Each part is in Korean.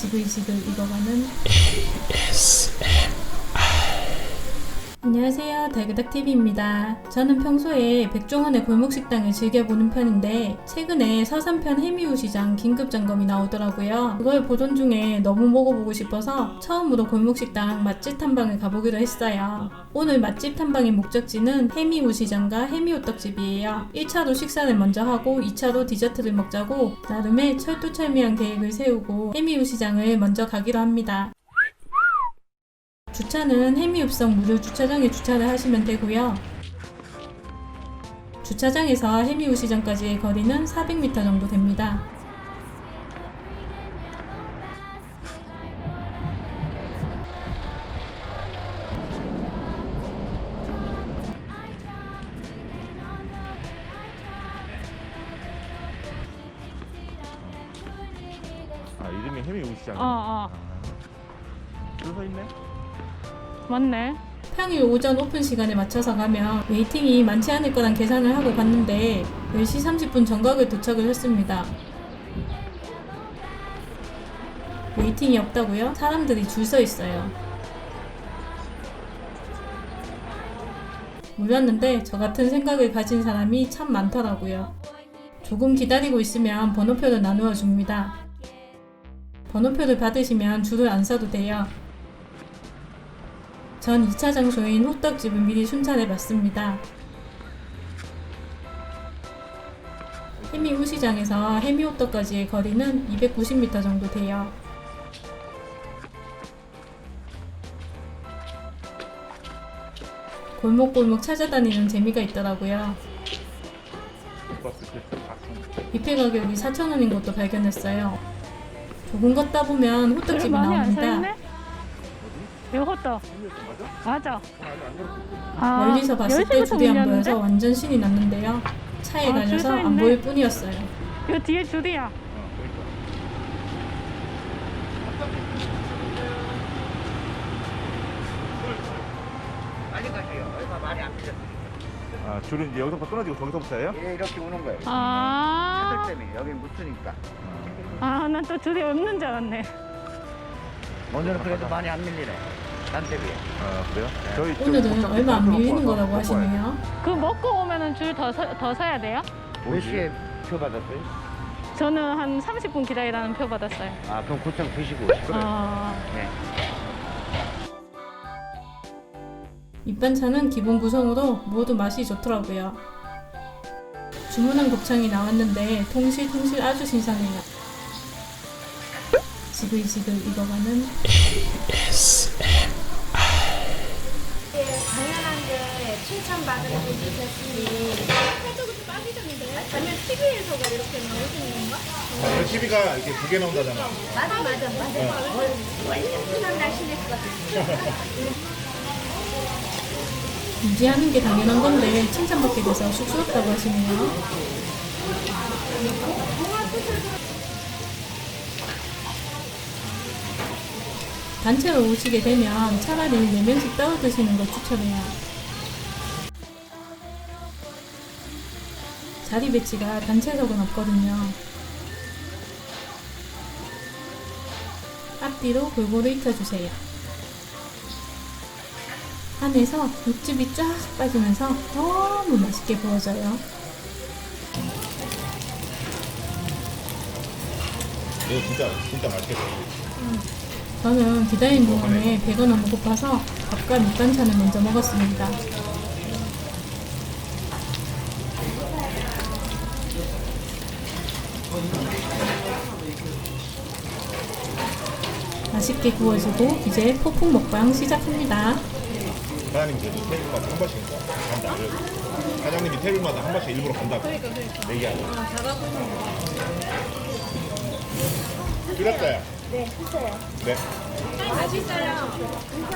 지글지글 익어가는 안녕하세요. 달그닥TV입니다. 저는 평소에 백종원의 골목식당을 즐겨보는 편인데 최근에 서산편 해미우 시장 긴급 점검이 나오더라고요. 그걸 보던 중에 너무 먹어보고 싶어서 처음으로 골목식당 맛집 탐방을 가보기로 했어요. 오늘 맛집 탐방의 목적지는 해미우 시장과 해미호떡집이에요. 1차로 식사를 먼저 하고 2차로 디저트를 먹자고 나름의 철두철미한 계획을 세우고 해미우 시장을 먼저 가기로 합니다 주차는 해미읍성 무료 주차장에 주차를 하시면 되고요. 주차장에서 해미우 시장까지의 거리는 400m 정도 됩니다. 아 이름이 해미 우 시장. 어, 어. 줄서 있네. 맞네. 평일 오전 오픈 시간에 맞춰서 가면 웨이팅이 많지 않을 거란 계산을 하고 갔는데 10시 30분 정각에 도착을 했습니다. 웨이팅이 없다고요? 사람들이 줄 서 있어요. 몰랐는데 저 같은 생각을 가진 사람이 참 많더라고요. 조금 기다리고 있으면 번호표를 나누어 줍니다. 번호표를 받으시면 줄을 안 서도 돼요. 전 2차 장소인 호떡집을 미리 순찰해 봤습니다. 해미 우시장에서 해미 호떡까지의 거리는 290m 정도 돼요. 골목골목 찾아다니는 재미가 있더라고요. 뷔페 가격이 4,000원인 것도 발견했어요. 조금 걷다 보면 줄 호떡집이 나옵니다. 이것도 맞아? 아, 멀리서 봤을 때 10시부터 줄이 안? 보여서 완전 신이 났는데요. 차에 아, 줄 가려서 서안 있네. 보일 뿐이었어요. 이거 뒤에 줄이야. 빨리 가세요. 얼마 많이 안 필요. 아 줄은 이제 여기서부터 끊어지고 저기서부터예요? 예, 이렇게 오는 거예요. 아, 차들 때문에 여기 묻으니까. 아, 난 또 줄이 없는 줄 알았네. 오늘은 그래도 많이 안 밀리네. 난 대비해. 아 그래요? 저희 좀 오늘은 얼마 안 곱창 밀리는 먹고 거라고 와서 먹고 와야지. 하시네요. 그 먹고 오면은 줄 더 더 서야 돼요? 몇 뭐지? 시에 표 받았어요? 저는 한 30분 기다리라는 표 받았어요. 아, 그럼 고창 드시고. 아, 네. 밑반찬은 기본 구성으로 모두 맛이 좋더라고요. 주문한 곱창이 나왔는데 통실통실 아주 신선해요. 지글지글 익어가는 칭찬받은 분이 살짝은 좀 빠지던데 아니면 TV에서가 이렇게 나오시는 건가? TV가 이렇게 두 개 나온다잖아. 맞아 맞아 맞아 완전 흔한 날씨냈어 유지하는 게 당연한 건데 칭찬받게 돼서 쑥스럽다고 하시네요. 단체로 오시게 되면 차라리 4명씩 따로 드시는 걸 추천해요. 자리 배치가 단체석은 없거든요. 앞뒤로 골고루 익혀주세요. 안에서 육즙이 쫙 빠지면서 너무 맛있게 구워져요. 이거 진짜 진짜 맛있겠다. 저는 기다리는 동안에 배가 너무 고파서 밥과 밑반찬을 먼저 먹었습니다. 맛있게 구워지고 이제 폭풍 먹방 시작합니다. 사장님이 그래도 테이블마다 한 번씩 간다. 사장님이 테이블마다 한 번씩 일부러 간다고. 그러니까 그러니까. 얘기하죠. 아 잘하고 끓였어요. 네, 했어요. 네.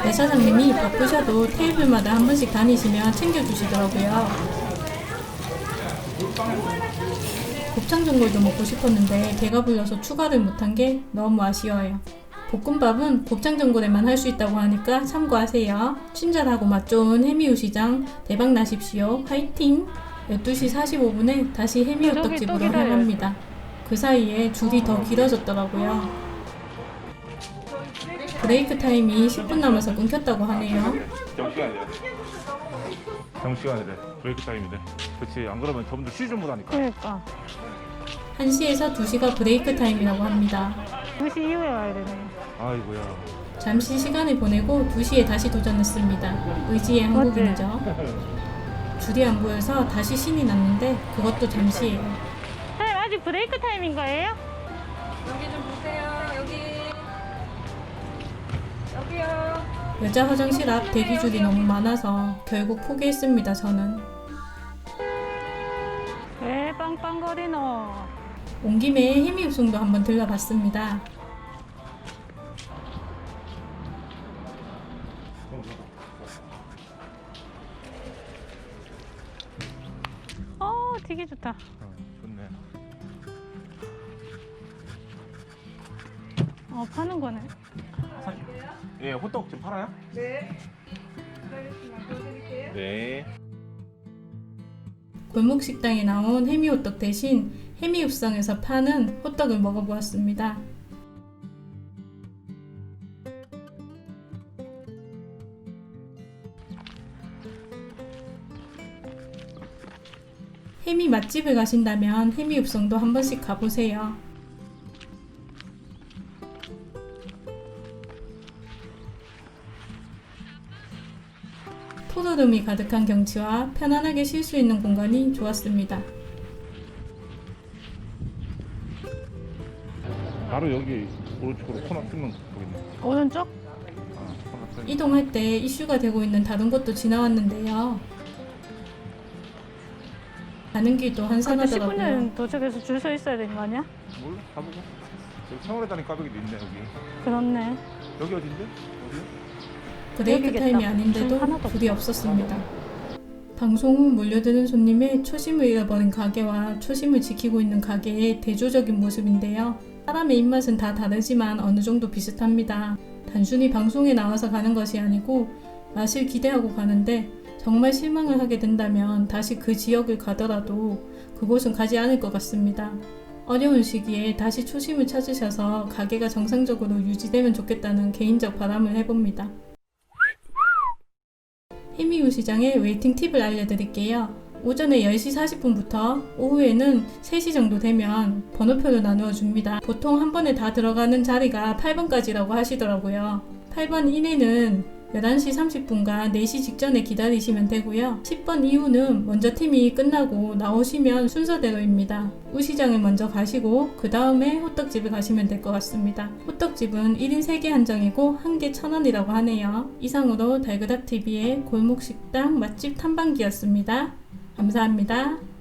배 사장님이 바쁘셔도 테이블마다 한 번씩 다니시면 챙겨주시더라고요. 곱창 전골도 먹고 싶었는데 배가 불러서 추가를 못한 게 너무 아쉬워요. 볶음밥은 곱창 전골에만 할 수 있다고 하니까 참고하세요. 친절하고 맛 좋은 해미우시장 대박 나십시오. 화이팅! 12시 45분에 다시 기다려요. 향합니다. 그 사이에 줄이 더 길어졌더라고요. 브레이크 타임이 10분 남아서 끊겼다고 하네요. 정시간이래. 정시간이래. 브레이크 타임이래. 그렇지. 안 그러면 점점 쉬지 못하니까. 그러니까 1시에서 2시가 브레이크 타임이라고 합니다. 2시 이후에 와야 되네. 아이고야. 잠시 시간을 보내고 2시에 다시 도전했습니다. 의지의 한국인이죠. 줄이 안 보여서 다시 신이 났는데 그것도 잠시예요. 사장님 아직 브레이크 타임인 거예요? 여자 화장실 앞 대기 줄이 너무 많아서 결국 포기했습니다. 저는 왜 빵빵거리노? 온 김에 해미읍송도 한번 들러봤습니다. 어 되게 좋다. 어, 좋네. 어 파는 거네. 예, 호떡 지금 팔아요? 네. 네. 골목 식당에 나온 해미 호떡 대신 해미읍성에서 파는 호떡을 먹어보았습니다. 해미 맛집을 가신다면 해미읍성도 한 번씩 가보세요. 포도름이 가득한 경치와 편안하게 쉴 수 있는 공간이 좋았습니다. 바로 여기 오른쪽으로 코너 쓰면 보겠네. 오른쪽? 아, 코너. 이동할 때 이슈가 되고 있는 다른 곳도 지나왔는데요. 가는 길도 근데 한산하더라고요. 10분은 도착해서 줄 서 있어야 되는 거 아니야? 몰라? 가보고. 여기 청월에다니 까베기도 있네 여기. 그렇네. 여기 어딘데? 브레이크 여기겠다. 타임이 아닌데도 불이 없었습니다. 방송 후 몰려드는 손님의 초심을 잃어버린 가게와 초심을 지키고 있는 가게의 대조적인 모습인데요. 사람의 입맛은 다 다르지만 어느 정도 비슷합니다. 단순히 방송에 나와서 가는 것이 아니고 맛을 기대하고 가는데 정말 실망을 하게 된다면 다시 그 지역을 가더라도 그곳은 가지 않을 것 같습니다. 어려운 시기에 다시 초심을 찾으셔서 가게가 정상적으로 유지되면 좋겠다는 개인적 바람을 해봅니다. 해미우 시장의 웨이팅 팁을 알려드릴게요. 오전에 10시 40분부터 오후에는 3시 정도 되면 번호표를 나누어 줍니다. 보통 한 번에 다 들어가는 자리가 8번까지라고 하시더라고요. 8번 이내는 11시 30분과 4시 직전에 기다리시면 되고요. 10번 이후는 먼저 팀이 끝나고 나오시면 순서대로입니다. 우시장을 먼저 가시고 그 다음에 호떡집에 가시면 될 것 같습니다. 호떡집은 1인 3개 한정이고 1개 1,000원이라고 하네요. 이상으로 달그닥TV의 골목식당 맛집 탐방기였습니다. 감사합니다.